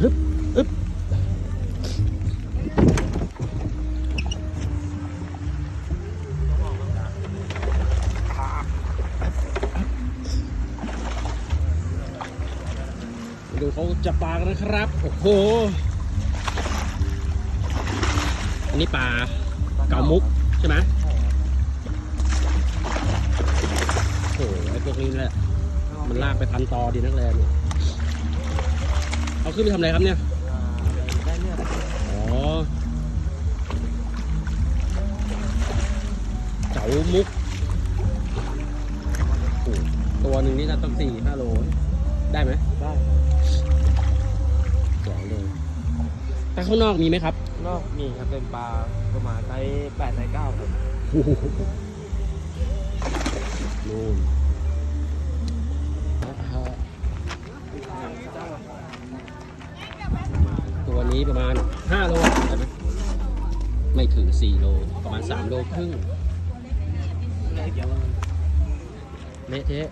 ฮึบฮึบดูเขาจับปลากันนะครับ โอ้โห อันนี้ปลาเกามุกใช่ไหมโอ้โหไอ้พวกนี้แหละ มันลากไปพันตอดีนักแลเนี่ย เอาขึ้นไปทำอะไรครับเนี่ย ได้เลือดอ๋อเก๋ามุกโอ้ตัวหนึ่งนี่น่าต้องสี่ห้าโล ได้ไหมได้สองโลแต่ข้างนอกมีไหมครับ นอกมีครับเป็นปลาประมาณไซส์แปดไซส์เก้าครับโอ้โหนู่นอ่าฮะ ตัวนี้ประมาณ 5 โลได้ไหมไม่ถึง 4 โล ประมาณ 3 โลครึ่งเละเทะ